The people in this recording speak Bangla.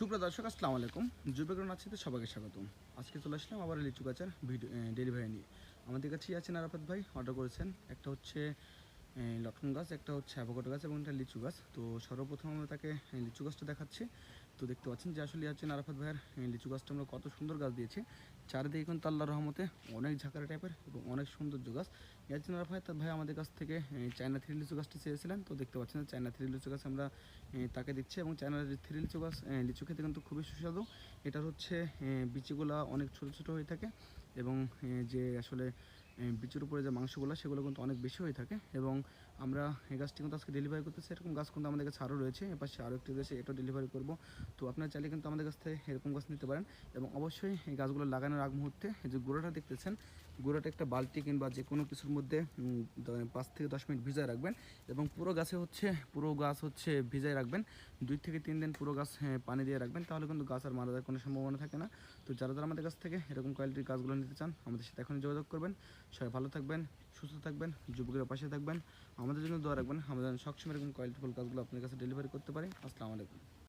সুপ্রিয় দর্শক, আসসালামু আলাইকুম। যুবেকরণ আছে সবাইকে স্বাগতম। আজকে চলে আসলাম আবার লিচু গাছের ভিডিও ডেলিভারি নিয়ে। আমাদের কাছেই আছেন আরাফাত ভাই অর্ডার করেছেন। একটা হচ্ছে লটকন গাছ, একটা হচ্ছে অ্যাভোকাডো গাছ এবং একটা লিচু গাছ। তো সর্বপ্রথম আমরা তাকে লিচু গাছটা দেখাচ্ছি। তো দেখতে পাচ্ছেন যে আসলে হচ্ছেন আরাফাত ভাইয়ের লিচু গাছটা আমরা কত সুন্দর গাছ দিয়েছি। চারিদিকে কিন্তু আল্লাহ রহমতে অনেক ঝাঁকারা টাইপের এবং অনেক সৌন্দর্য গাছ। ইয়াচিন আরাফাত ভাই আমাদের কাছ থেকে চায়না থ্রি লিচু গাছটি চেয়েছিলেন। তো দেখতে পাচ্ছেন চায়না থ্রি লিচু গাছ আমরা তাকে দিচ্ছি এবং চায়নার থ্রি লিচু গাছ লিচু খেতে কিন্তু খুবই সুস্বাদু। এটার হচ্ছে বিচিগুলা অনেক ছোট ছোট হয়ে থাকে এবং যে আসলে বিচির উপরে যে মাংসগুলো সেগুলো কিন্তু অনেক বেশি হয়ে থাকে। এবং আমরা এই গাছটি কিন্তু আজকে ডেলিভারি করতেছি। এরকম গাছ কিন্তু আমাদের কাছে আরও রয়েছে। এপাশে আরও একটি রয়েছে এটাও ডেলিভারি করব। তো আপনারা চাইলে কিন্তু আমাদের কাছ থেকে এরকম গাছ নিতে পারেন। এবং অবশ্যই এই গাছগুলো লাগানোর আগ মুহূর্তে যে গোড়াটা দেখতেছেন গোড়াটা একটা বালতি কিংবা যে কোনো কিছুর মধ্যে পাঁচ থেকে দশ মিনিট ভিজায় রাখবেন। এবং পুরো গাছে হচ্ছে পুরো গাছ হচ্ছে ভিজায় রাখবেন। দুই থেকে তিন দিন পুরো গাছ হ্যাঁ, পানি দিয়ে রাখবেন। তাহলে কিন্তু গাছ আর মারা যাওয়ার কোনো সম্ভাবনা থাকে না। তো যারা যারা আমাদের কাছ থেকে এরকম কোয়ালিটির গাছগুলো নিতে চান আমাদের সাথে এখনই যোগাযোগ করবেন। সবাই ভালো থাকবেন, সুস্থ থাকবেন, যুবকের পাশে থাকবেন। আমাদের জন্য দোয়া রাখবেন। আমাদের সবসময় এরকম কোয়ালিটিফুল কাজগুলো আপনার কাছে ডেলিভারি করতে পারি। আসসালামু আলাইকুম।